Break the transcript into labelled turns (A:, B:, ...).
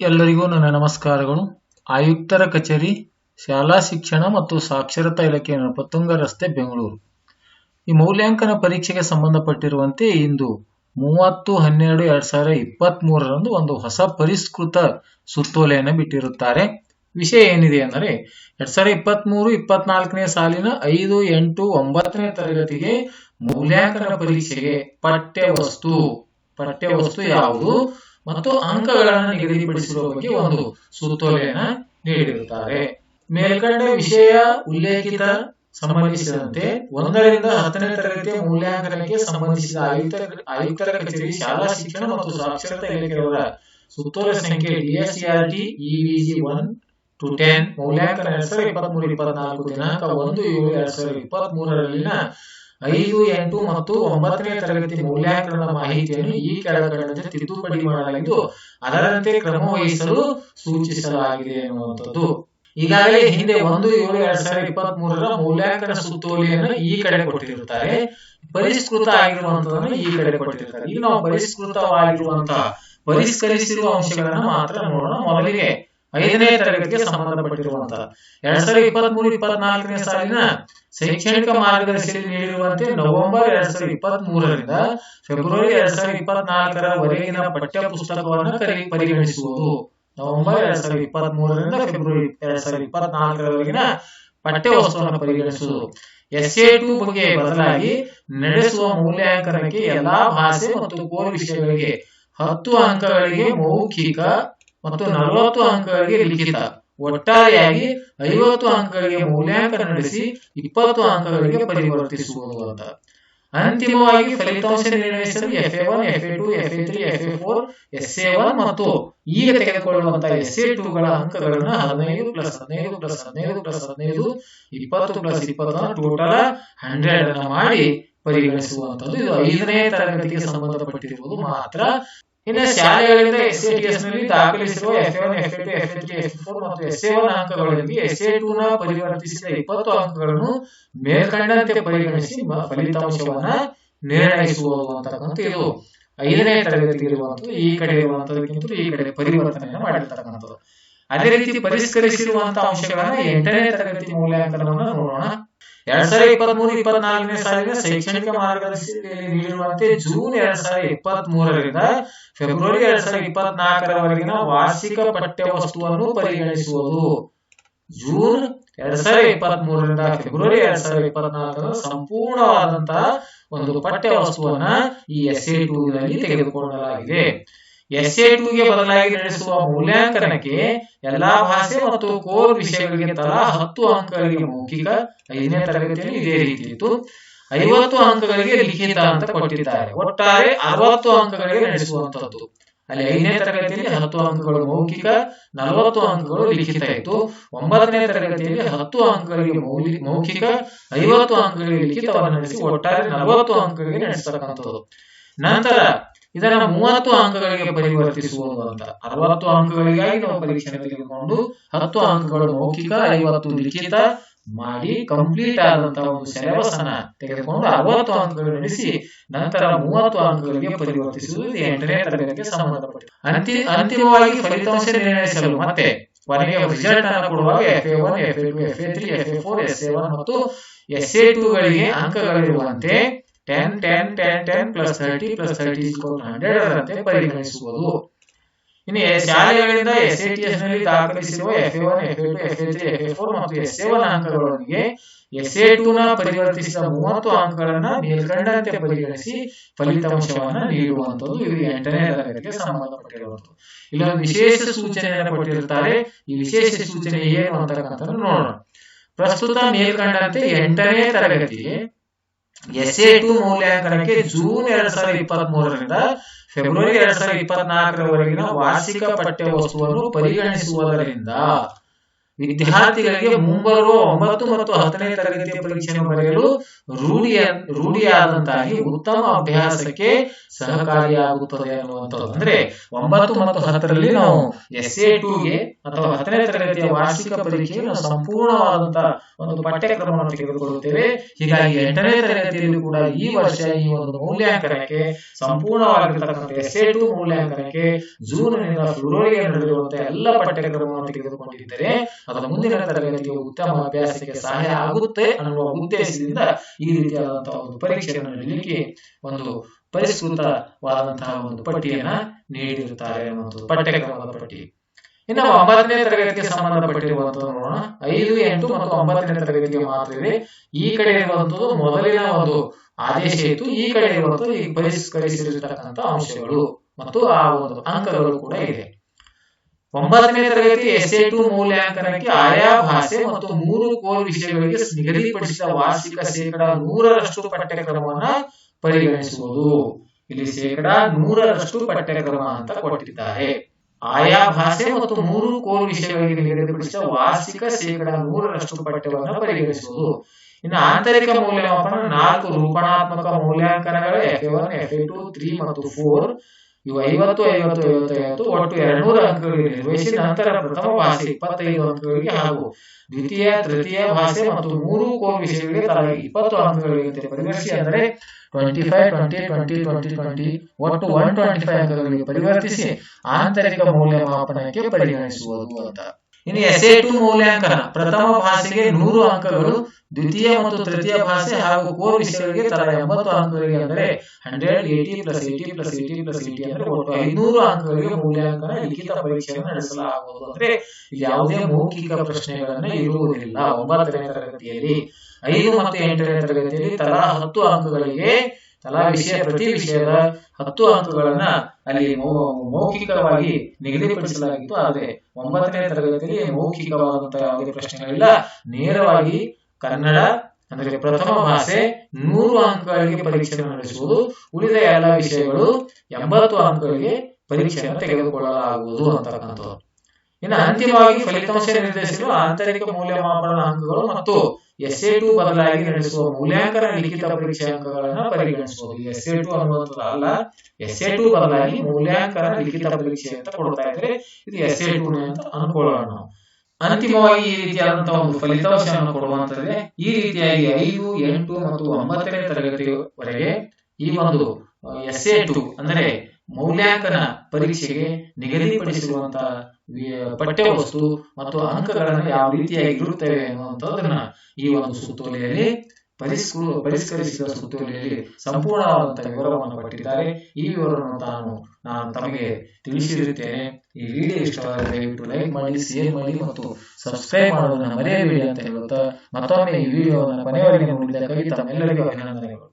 A: ಎಲ್ಲರಿಗೂ ನನ್ನ ನಮಸ್ಕಾರಗಳು. ಆಯುಕ್ತರ ಕಚೇರಿ, ಶಾಲಾ ಶಿಕ್ಷಣ ಮತ್ತು ಸಾಕ್ಷರತಾ ಇಲಾಖೆ ನರಪತುಂಗ ರಸ್ತೆ ಬೆಂಗಳೂರು. ಈ ಮೌಲ್ಯಾಂಕನ ಪರೀಕ್ಷೆಗೆ ಸಂಬಂಧಪಟ್ಟಿರುವಂತೆ ಇಂದು ಮೂವತ್ತು ಹನ್ನೆರಡು ಎರಡ್ ಸಾವಿರದ ಇಪ್ಪತ್ತ್ ಮೂರರಂದು ಒಂದು ಹೊಸ ಪರಿಷ್ಕೃತ ಸುತ್ತೋಲೆಯನ್ನು ಬಿಟ್ಟಿರುತ್ತಾರೆ. ವಿಷಯ ಏನಿದೆ ಅಂದರೆ, ಎರಡ್ ಸಾವಿರದ ಇಪ್ಪತ್ತ್ ಮೂರು ಇಪ್ಪತ್ನಾಲ್ಕನೇ ಸಾಲಿನ ಐದು ಎಂಟು ಒಂಬತ್ತನೇ ತರಗತಿಗೆ ಮೌಲ್ಯಾಂಕನ ಪರೀಕ್ಷೆಗೆ ಪಠ್ಯ ವಸ್ತು ಪಠ್ಯ ವಸ್ತು ಯಾವುದು? ಮತ್ತು ಅಂಕಗಳನ್ನು ನಿಗದಿಪಡಿಸಿರುವ ಬಗ್ಗೆ ಒಂದು ಸುತ್ತೋಲೆಯನ್ನ ನೀಡಿರುತ್ತಾರೆ. ಮೇಲ್ಕಂಡ ವಿಷಯ ಉಲ್ಲೇಖಿತ ಸಂಬಂಧಿಸಿದಂತೆ ಒಂದರಿಂದ ಹತ್ತನೇ ತರಗತಿಯ ಮೌಲ್ಯಾಂಕನಕ್ಕೆ ಸಂಬಂಧಿಸಿದ ಆಯುಕ್ತ ಆಯುಕ್ತರ ಕಚೇರಿ, ಶಾಲಾ ಶಿಕ್ಷಣ ಮತ್ತು ಸಾಕ್ಷರತಾ ಇಲಾಖೆಯವರ ಸುತ್ತೋಲೆ ಸಂಖ್ಯೆ DSCRT EVG one two ten ಮೌಲ್ಯಾಂಕನ ಎರಡ್ ಸಾವಿರದ ಇಪ್ಪತ್ತ್ ಮೂರು ಇಪ್ಪತ್ನಾಲ್ಕು ದಿನಾಂಕ ಒಂದು ಏಳು ಎರಡ್ ಸಾವಿರದ ಇಪ್ಪತ್ತ್ ಮೂರರಲ್ಲಿನ ಐದು, ಎಂಟು ಮತ್ತು ಒಂಬತ್ತನೇ ತರಗತಿ ಮೌಲ್ಯಾಂಕನದ ಮಾಹಿತಿಯನ್ನು ಈ ಕೆಳಗಡೆ ತಿದ್ದುಪಡಿ ಮಾಡಲಾಗಿದ್ದು, ಅದರಂತೆ ಕ್ರಮ ವಹಿಸಲು ಸೂಚಿಸಲಾಗಿದೆ ಎನ್ನುವಂಥದ್ದು. ಈಗಾಗಲೇ ಹಿಂದೆ ಒಂದು, ಏಳು, ಎರಡ್ ಸಾವಿರದ ಇಪ್ಪತ್ತ್ ಮೂರರ ಮೌಲ್ಯಾಂಕನ ಸುತ್ತೋಲೆಯನ್ನು ಈ ಕಡೆ ಕೊಟ್ಟಿರುತ್ತಾರೆ. ಪರಿಷ್ಕೃತ ಆಗಿರುವಂತದನ್ನು ಈ ಕಡೆ ಕೊಟ್ಟಿರುತ್ತಾರೆ. ಈಗ ನಾವು ಪರಿಷ್ಕೃತವಾಗಿರುವಂತಹ, ಪರಿಷ್ಕರಿಸಿರುವ ಅಂಶಗಳನ್ನ ಮಾತ್ರ ನೋಡೋಣ ಮೊದಲಿಗೆ. ಐದನೇ ತರಗತಿಗೆ ಸಂಬಂಧಪಟ್ಟಿರುವಂತಹ ಎರಡ್ ಸಾವಿರದ ಇಪ್ಪತ್ತ್ ಮೂರು ಇಪ್ಪತ್ನಾಲ್ಕನೇ ಸಾಲಿನ ಶೈಕ್ಷಣಿಕ ಮಾರ್ಗದರ್ಶಿಯಲ್ಲಿ ನೀಡಿರುವಂತೆ ನವೆಂಬರ್ ಎರಡ್ ಸಾವಿರದ ಇಪ್ಪತ್ತ್ ಮೂರರಿಂದ ಫೆಬ್ರವರಿ ಎರಡ್ ಸಾವಿರದ ಇಪ್ಪತ್ನಾಲ್ಕರವರೆಗಿನ ಪಠ್ಯ ಪುಸ್ತಕವನ್ನು ಪರಿಗಣಿಸುವುದು. ನವೆಂಬರ್ ಎರಡ್ ಸಾವಿರದ ಇಪ್ಪತ್ತ್ ಮೂರರಿಂದ ಫೆಬ್ರವರಿ ಎರಡ್ ಸಾವಿರದ ಇಪ್ಪತ್ನಾಲ್ಕರವರೆಗಿನ ಪಠ್ಯ ವಸ್ತುವನ್ನು ಪರಿಗಣಿಸುವುದು. ಎಸ್ ಎ ಟು ಬಗ್ಗೆ ಬದಲಾಗಿ ನಡೆಸುವ ಮೌಲ್ಯಾಂಕನಕ್ಕೆ ಎಲ್ಲಾ ಭಾಷೆ ಮತ್ತು ಕೋರ್ ವಿಷಯಗಳಿಗೆ ಹತ್ತು ಅಂಕಗಳಿಗೆ ಮೌಖಿಕ ಮತ್ತು ನಲವತ್ತು ಅಂಕಗಳಿಗೆ ಲಿಖಿತ. ಒಟ್ಟಾರೆಯಾಗಿ ಐವತ್ತು ಅಂಕಗಳಿಗೆ ಮೌಲ್ಯಾಂಕನ ನಡೆಸಿ ಇಪ್ಪತ್ತು ಅಂಕಗಳಿಗೆ ಪರಿವರ್ತಿಸುವುದು ಅಂತ. ಅಂತಿಮವಾಗಿ ಫಲಿತಾಂಶ ನಿರ್ಣಯಿಸಲು F A one F A two F A three F A four S A one ಮತ್ತು ಈಗ ತೆಗೆದುಕೊಳ್ಳುವಂತಹ ಎಸ್ ಎ ಟೂಗಳ ಅಂಕಗಳನ್ನ ಹದಿನೈದು ಪ್ಲಸ್ ಹದಿನೈದು ಪ್ಲಸ್ ಹದಿನೈದು ಪ್ಲಸ್ ಹದಿನೈದು, ಇಪ್ಪತ್ತು ಪ್ಲಸ್ ಇಪ್ಪತ್ತನ್ನು ಟೋಟಲ್ ಹಂಡ್ರೆಡ್ ಮಾಡಿ ಪರಿಗಣಿಸುವಂತದ್ದು. ಇದು ಐದನೇ ತರಗತಿಗೆ ಸಂಬಂಧಪಟ್ಟಿರುವುದು ಮಾತ್ರ. ಇನ್ನು ಶಾಲೆಗಳಿಂದ ಎಸ್ ಎ ಟಿ ಎಸ್ನಲ್ಲಿ ದಾಖಲಿಸಿರುವ F one F two F three F four ಮತ್ತು ಎಸ್ ಎ ಒನ್ ಅಂಕಗಳೊಂದಿಗೆ ಎಸ್ ಎ ಟೂ ನ ಪರಿವರ್ತಿಸಿದ ಇಪ್ಪತ್ತು ಅಂಕಗಳನ್ನು ಮೇಲ್ಕಂಡಂತೆ ಪರಿಗಣಿಸಿ ಫಲಿತಾಂಶವನ್ನ ನಿರ್ಣಯಿಸುವ ಅಂತಕ್ಕಂಥ ಇದು ಐದನೇ ತರಗತಿ ಇರುವಂತದ್ದು ಈ ಕಡೆ ಇರುವಂತದಕ್ಕಿಂತ ಈ ಕಡೆ ಪರಿವರ್ತನೆಯನ್ನು ಮಾಡಿರ್ತಕ್ಕಂಥದ್ದು ಅದೇ ರೀತಿ ಪರಿಷ್ಕರಿಸಿರುವಂತಹ ಅಂಶಗಳನ್ನ ಎಂಟನೇ ತರಗತಿ ಮೌಲ್ಯಾಂಕನವನ್ನ ನೋಡೋಣ ಎರಡ್ ಸಾವಿರದ ಇಪ್ಪತ್ತ್ ಮೂರು ಇಪ್ಪತ್ನಾಲ್ಕನೇ ಸಾಲಿನ ಶೈಕ್ಷಣಿಕ ಮಾರ್ಗದರ್ಶಿಯಲ್ಲಿ ನೀಡಿರುವಂತೆ ಜೂನ್ ಎರಡ್ ಸಾವಿರದ ಇಪ್ಪತ್ತ್ ಮೂರರಿಂದ ಫೆಬ್ರವರಿ ಎರಡ್ ಸಾವಿರದ ಇಪ್ಪತ್ನಾಲ್ಕರವರೆಗಿನ ವಾರ್ಷಿಕ ಪಠ್ಯ ವಸ್ತುವನ್ನು ಪರಿಗಣಿಸುವುದು. ಜೂನ್ ಎರಡ್ ಸಾವಿರದ ಇಪ್ಪತ್ತ್ ಮೂರರಿಂದ ಫೆಬ್ರವರಿ ಎರಡ್ ಸಾವಿರದ ಇಪ್ಪತ್ನಾಲ್ಕರ ಸಂಪೂರ್ಣವಾದಂತಹ ಒಂದು ಪಠ್ಯ ವಸ್ತುವನ್ನ ಈ ಎಸ್ ಎ ಟೂ ನಲ್ಲಿ ತೆಗೆದುಕೊಳ್ಳಲಾಗಿದೆ. ಎಸ್ ಎ ಬದಲಾಗಿ ನಡೆಸುವ ಮೌಲ್ಯಾಂಕನಕ್ಕೆ ಎಲ್ಲಾ ಭಾಷೆ ಮತ್ತು ಕೋರ್ ವಿಷಯಗಳಿಗೆ ತಲಾ ಹತ್ತು ಅಂಕಗಳಿಗೆ ಮೌಖಿಕ ಐದನೇ ತರಗತಿಯಲ್ಲಿ ಇದೇ ರೀತಿ ಇತ್ತು. ಐವತ್ತು ಅಂಕಗಳಿಗೆ ಲಿಖಿತ ಅಂತ ಕೊಟ್ಟಿದ್ದಾರೆ. ಒಟ್ಟಾರೆ ಅರವತ್ತು ಅಂಕಗಳಿಗೆ ನಡೆಸುವಂತದ್ದು. ಅಲ್ಲಿ ಐದನೇ ತರಗತಿಯಲ್ಲಿ ಹತ್ತು ಅಂಕಗಳು ಮೌಖಿಕ, ನಲವತ್ತು ಅಂಕಗಳು ಲಿಖಿತ ಇತ್ತು. ಒಂಬತ್ತನೇ ತರಗತಿಯಲ್ಲಿ ಹತ್ತು ಅಂಕಗಳಿಗೆ ಮೌಖಿಕ, ಐವತ್ತು ಅಂಕಗಳಿಗೆ ಲಿಖಿತವನ್ನು ನಡೆಸಿ ಒಟ್ಟಾರೆ ನಲವತ್ತು ಅಂಕಗಳಿಗೆ ನಡೆಸತಕ್ಕಂಥದ್ದು. ನಂತರ ಇದನ್ನ ಮೂವತ್ತು ಅಂಕಗಳಿಗೆ ಪರಿವರ್ತಿಸುವುದು ಅಂತ ಅರವತ್ತು ಅಂಕಗಳಿಗಾಗಿ ನಾವು ಪರೀಕ್ಷೆ ತೆಗೆದುಕೊಂಡು ಹತ್ತು ಅಂಕಗಳು ಮೌಖಿಕ ಐವತ್ತು ಲಿಖಿತ ಮಾಡಿ ಕಂಪ್ಲೀಟ್ ಆದಂತಹ ಒಂದು ಸಿಲೆಬಸ್ ಅನ್ನ ತೆಗೆದುಕೊಂಡು ಅರವತ್ತು ಅಂಕಗಳು ನಡೆಸಿ ನಂತರ ಮೂವತ್ತು ಅಂಕಗಳಿಗೆ ಪರಿವರ್ತಿಸುವುದು ಎಂಟನೇ ತರಗತಿಗೆ ಸಂಬಂಧಪಟ್ಟಿದೆ. ಅಂತಿ ಅಂತಿಮವಾಗಿ ಫಲಿತಾಂಶ ನಿರ್ಣಯಿಸಲು ಮತ್ತೆ ಕೊನೆಗೆ ರಿಸಲ್ಟ್ ಅನ್ನು ಕೊಡುವಾಗ F A one F A two F A three F A four S A one ಮತ್ತು ಎಸ್ ಎ ಟೂಗಳಿಗೆ ಅಂಕಗಳಿರುವಂತೆ ten ten ten ten plus thirty plus thirty hundred ಅದರಂತೆ ಪರಿಗಣಿಸಬಹುದು ಇನ್ನು ಶಾಲೆಗಳಿಂದ ಎಸ್ ಎ ಟಿ ಎಸ್ನಲ್ಲಿ ದಾಖಲಿಸಿರುವ F A one F A two F A three F A four ಮತ್ತು S A one ಅಂಕಗಳೊಂದಿಗೆ ಎಸ್ ಎ ಟು ನ ಪರಿವರ್ತಿಸಿದ ಮೂವತ್ತು ಅಂಕಗಳನ್ನ ಮೇಲ್ಕಂಡಂತೆ ಪರಿಗಣಿಸಿ ಫಲಿತಾಂಶವನ್ನ ನೀಡುವಂತದ್ದು ಇದು ಎಂಟನೇ ತರಗತಿಗೆ ಸಂಬಂಧಪಟ್ಟಿರುವಂತದ್ದು ಇಲ್ಲೊಂದು ವಿಶೇಷ ಸೂಚನೆಯನ್ನು ಕೊಟ್ಟಿರುತ್ತಾರೆ ಈ ವಿಶೇಷ ಸೂಚನೆ ಏನು ಅಂತಕ್ಕಂಥದ್ದು ನೋಡೋಣ ಪ್ರಸ್ತುತ ಮೇಲ್ಕಂಡಂತೆ ಎಂಟನೇ ತರಗತಿಗೆ ಎಸ್ ಎ ಟು ಮೌಲ್ಯಾಂಕನಕ್ಕೆ ಜೂನ್ ಎರಡ್ ಸಾವಿರದ ಇಪ್ಪತ್ತ್ ಮೂರರಿಂದ ಫೆಬ್ರವರಿ ಎರಡ್ ಸಾವಿರದ ಇಪ್ಪತ್ನಾಲ್ಕರವರೆಗಿನ ವಾರ್ಷಿಕ ಪಠ್ಯ ವಸ್ತುವನ್ನು ಪರಿಗಣಿಸುವುದರಿಂದ ವಿದ್ಯಾರ್ಥಿಗಳಿಗೆ ಮುಂಬರುವ ಒಂಬತ್ತು ಮತ್ತು ಹತ್ತನೇ ತರಗತಿಯ ಪರೀಕ್ಷೆಯನ್ನು ಬರೆಯಲು ರೂಢಿಯ ರೂಢಿಯಾದಂತಾಗಿ ಉತ್ತಮ ಅಭ್ಯಾಸಕ್ಕೆ ಸಹಕಾರಿಯಾಗುತ್ತದೆ ಅನ್ನುವಂಥದ್ದು. ಅಂದ್ರೆ ಒಂಬತ್ತು ಮತ್ತು ಹತ್ತರಲ್ಲಿ ನಾವು ಎಸ್ ಎ ಟೂಗೆ ಅಥವಾ ಹತ್ತನೇ ತರಗತಿಯ ವಾರ್ಷಿಕ ಪರೀಕ್ಷೆಗೆ ನಾವು ಸಂಪೂರ್ಣವಾದಂತಹ ಒಂದು ಪಠ್ಯಕ್ರಮವನ್ನು ತೆಗೆದುಕೊಳ್ಳುತ್ತೇವೆ. ಹೀಗಾಗಿ ಎಂಟನೇ ತರಗತಿಯಲ್ಲಿ ಕೂಡ ಈ ವರ್ಷ ಈ ಒಂದು ಮೌಲ್ಯಾಂಕನಕ್ಕೆ, ಸಂಪೂರ್ಣವಾಗಿರ್ತಕ್ಕಂಥ ಎಸ್ ಎ ಟು ಮೌಲ್ಯಾಂಕನಕ್ಕೆ ಜೂನ್ ಫೆಬ್ರವರಿಗೆ ನಡೆದಿರುವಂತಹ ಎಲ್ಲ ಪಠ್ಯಕ್ರಮವನ್ನು ತೆಗೆದುಕೊಂಡಿದ್ದರೆ ಅದು ಮುಂದಿನ ತರಗತಿಗೆ ಉತ್ತಮ ಅಭ್ಯಾಸಕ್ಕೆ ಸಹಾಯ ಆಗುತ್ತೆ ಅನ್ನುವ ಉದ್ದೇಶದಿಂದ ಈ ರೀತಿಯಾದಂತಹ ಒಂದು ಪರೀಕ್ಷೆಯನ್ನು ನೀಡಲಿಕ್ಕೆ ಒಂದು ಪರಿಷ್ಕೃತವಾದಂತಹ ಒಂದು ಪಟ್ಟಿಯನ್ನ ನೀಡಿರುತ್ತಾರೆ ಅನ್ನುವಂಥದ್ದು ಪಠ್ಯಕ್ರಮದ ಪಟ್ಟಿ. ಇನ್ನು ಒಂಬತ್ತನೇ ತರಗತಿಗೆ ಸಂಬಂಧಪಟ್ಟಿರುವಂತಹ ನೋಡೋಣ. ಐದು, ಎಂಟು ಮತ್ತು ಒಂಬತ್ತನೇ ತರಗತಿಗೆ ಮಾತ್ರ ಇದೆ. ಈ ಕಡೆ ಇರುವಂತದ್ದು ಮೊದಲಿನ ಒಂದು ಆದೇಶ ಇತ್ತು. ಈ ಕಡೆ ಇರುವಂತದ್ದು ಈ ಪರಿಷ್ಕರಿಸಿರತಕ್ಕಂಥ ಅಂಶಗಳು ಮತ್ತು ಆ ಒಂದು ಅಂಕಗಳು ಕೂಡ ಇದೆ. ಒಂಬತ್ತನೇ ತರಗತಿ ಎಸ್ ಎ ಟು ಮೌಲ್ಯಾಂಕನಕ್ಕೆ ಆಯಾ ಭಾಷೆ ಮತ್ತು ಮೂರು ಕೋರ್ ವಿಷಯಗಳಿಗೆ ನಿಗದಿಪಡಿಸಿದ ವಾರ್ಷಿಕ ಶೇಕಡ ನೂರರಷ್ಟು ಪಠ್ಯಕ್ರಮವನ್ನ ಪರಿಗಣಿಸುವುದು. ಇಲ್ಲಿ ಶೇಕಡ ನೂರರಷ್ಟು ಪಠ್ಯಕ್ರಮ ಅಂತ ಕೊಟ್ಟಿದ್ದಾರೆ. ಆಯಾ ಭಾಷೆ ಮತ್ತು ಮೂರು ಕೋರ್ ವಿಷಯಗಳಿಗೆ ನಿಗದಿಪಡಿಸಿದ ವಾರ್ಷಿಕ ಶೇಕಡ ನೂರರಷ್ಟು ಪಠ್ಯವನ್ನು ಪರಿಗಣಿಸುವುದು. ಇನ್ನು ಆಂತರಿಕ ಮೌಲ್ಯಮಾಪನ ನಾಲ್ಕು ರೂಪಣಾತ್ಮಕ ಮೌಲ್ಯಾಂಕನಗಳು F A one F A two three ಮತ್ತು ಫೋರ್ ಇವು ಐವತ್ತು ಐವತ್ತು ಐವತ್ತೈವತ್ತು ಒಟ್ಟು ಎರಡ್ನೂರು ಅಂಕಗಳಿಗೆ ನಿರ್ವಹಿಸಿ ನಂತರ ಪ್ರಥಮ ಭಾಷೆ ಇಪ್ಪತ್ತೈದು ಅಂಕಗಳಿಗೆ ಹಾಗೂ ದ್ವಿತೀಯ, ತೃತೀಯ ಭಾಷೆ ಮತ್ತು ಮೂರು ಕೋರ್ ವಿಷಯಗಳಿಗೆ ತಲಾ ಇಪ್ಪತ್ತು ಅಂಕಗಳಿಗೆ ಪರಿಗಣಿಸಿ ಅಂದರೆ twenty five twenty twenty twenty twenty ಒಟ್ಟು ಒನ್ ಟ್ವೆಂಟಿ ಫೈವ್ ಅಂಕಗಳಿಗೆ ಪರಿವರ್ತಿಸಿ ಆಂತರಿಕ ಮೌಲ್ಯಮಾಪನಕ್ಕೆ ಪರಿಗಣಿಸುವುದು ಅಂತ. ಇನ್ನು ಎಸ್ ಎ ಟು ಮೌಲ್ಯಾಂಕನ, ಪ್ರಥಮ ಭಾಷೆಗೆ ನೂರು ಅಂಕಗಳು, ದ್ವಿತೀಯ ಮತ್ತು ತೃತೀಯ ಭಾಷೆ ಹಾಗೂ ಕೋರ್ ವಿಷಯಗಳಿಗೆ ತಲಾ ಎಂಬತ್ತು ಅಂಕಗಳಿಗೆ ಅಂದರೆ hundred eighty plus eighty plus eighty plus eighty ಅಂದ್ರೆ ಒಟ್ಟು ಐನೂರು ಅಂಕಗಳಿಗೆ ಮೌಲ್ಯಾಂಕನ ಲಿಖಿತ ಪರೀಕ್ಷೆಯನ್ನು ನಡೆಸಲಾಗುವುದು. ಅಂದ್ರೆ ಯಾವುದೇ ಮೌಖಿಕ ಪ್ರಶ್ನೆಗಳನ್ನ ಇರುವುದಿಲ್ಲ. ಒಂಬತ್ತನೇ ತರಗತಿಯಲ್ಲಿ, ಐದು ಮತ್ತು ಎಂಟನೇ ತರಗತಿಯಲ್ಲಿ ತಲಾ ಹತ್ತು ಅಂಕಗಳಿಗೆ ತಲಾ ವಿಷಯ ಪ್ರತಿ ವಿಷಯದ ಹತ್ತು ಅಂಕಗಳನ್ನ ಅಲ್ಲಿ ಮೌಖಿಕವಾಗಿ ನಿಗದಿಪಡಿಸಲಾಗಿತ್ತು. ಆದರೆ ಒಂಬತ್ತನೇ ತರಗತಿಯಲ್ಲಿ ಮೌಖಿಕವಾದಂತಹ ಯಾವುದೇ ಪ್ರಶ್ನೆಗಳಿಲ್ಲ. ನೇರವಾಗಿ ಕನ್ನಡ, ಅಂದ್ರೆ ಪ್ರಥಮ ಭಾಷೆ, ನೂರು ಅಂಕಗಳಿಗೆ ಪರೀಕ್ಷೆ ನಡೆಸುವುದು, ಉಳಿದ ಎಲ್ಲ ವಿಷಯಗಳು ಎಂಬತ್ತು ಅಂಕಗಳಿಗೆ ಪರೀಕ್ಷೆಯನ್ನು ತೆಗೆದುಕೊಳ್ಳಲಾಗುವುದು ಅಂತಕ್ಕಂಥದ್ದು. ಇನ್ನು ಅಂತಿಮವಾಗಿ ಫಲಿತಾಂಶ ನಿರ್ದೇಶಿಸಲು ಆಂತರಿಕ ಮೌಲ್ಯಮಾಪನ ಅಂಕಗಳು ಮತ್ತು ಎಸ್ ಎ ಟು ಬದಲಾಗಿ ನಡೆಸುವ ಮೂಲ್ಯಾಂಕನ ಲಿಖಿತ ಪರೀಕ್ಷೆ ಅಂಕಗಳನ್ನು ಪರಿಗಣಿಸಬಹುದು ಎಸ್ ಎ ಟು ಅನ್ನುವಂಥದ್ದು ಅಲ್ಲ. ಎ ಟು ಬದಲಾಗಿ ಮೂಲ್ಯಾಂಕನ ಲಿಖಿತ ಪರೀಕ್ಷೆ ಅಂತ ಕೊಡ್ತಾ ಇದ್ರೆ ಇದು ಎಸ್ ಎ ಟು ಅಂತ ಅನ್ಕೊಳ್ಳೋಣ ಅಂತಿಮವಾಗಿ ಈ ರೀತಿಯಾದಂತಹ ಒಂದು ಫಲಿತಾಂಶವನ್ನು ಕೊಡುವಂತದ್ದೇ ಈ ರೀತಿಯಾಗಿ ಐದು, ಎಂಟು ಮತ್ತು ಒಂಬತ್ತನೇ ತರಗತಿವರೆಗೆ ಈ ಒಂದು ಎಸ್ ಎ ಟು ಅಂದ್ರೆ ಮೌಲ್ಯಾಂಕನ ಪರೀಕ್ಷೆಗೆ ನಿಗದಿಪಡಿಸಿರುವಂತಹ ಪಠ್ಯವಸ್ತು ಮತ್ತು ಅಂಕಗಳನ್ನು ಯಾವ ರೀತಿಯಾಗಿ ಇರುತ್ತವೆ ಅನ್ನುವಂಥದ್ದನ್ನ ಈ ಒಂದು ಸುತ್ತೋಲೆಯಲ್ಲಿ ಪರಿಷ್ಕೃ ಪರಿಷ್ಕರಿಸಿದ ಸುತ್ತೋಲೆಯಲ್ಲಿ ಸಂಪೂರ್ಣವಾದಂತಹ ವಿವರವನ್ನು ಕೊಟ್ಟಿದ್ದಾರೆ ಈ ವಿವರವನ್ನು ತಾನು ನಾನು ತಮಗೆ ತಿಳಿಸಿರುತ್ತೇನೆ. ಈ ವಿಡಿಯೋ ಇಷ್ಟವಾದರೆ ದಯವಿಟ್ಟು ಲೈಕ್ ಮಾಡಿ, ಶೇರ್ ಮಾಡಿ ಮತ್ತು ಸಬ್ಸ್ಕ್ರೈಬ್ ಮಾಡೋದನ್ನ ಮರೆಯಬೇಡಿ ಅಂತ ಹೇಳುತ್ತಾ ಮತ್ತೊಮ್ಮೆ ಈ ವಿಡಿಯೋವನ್ನು ಕೊನೆಯವರೆಗೆ ನೋಡಿದ್ದಕ್ಕಾಗಿ ತಮ್ಮೆಲ್ಲರಿಗೂ ಅಭಿನಂದನೆಗಳು.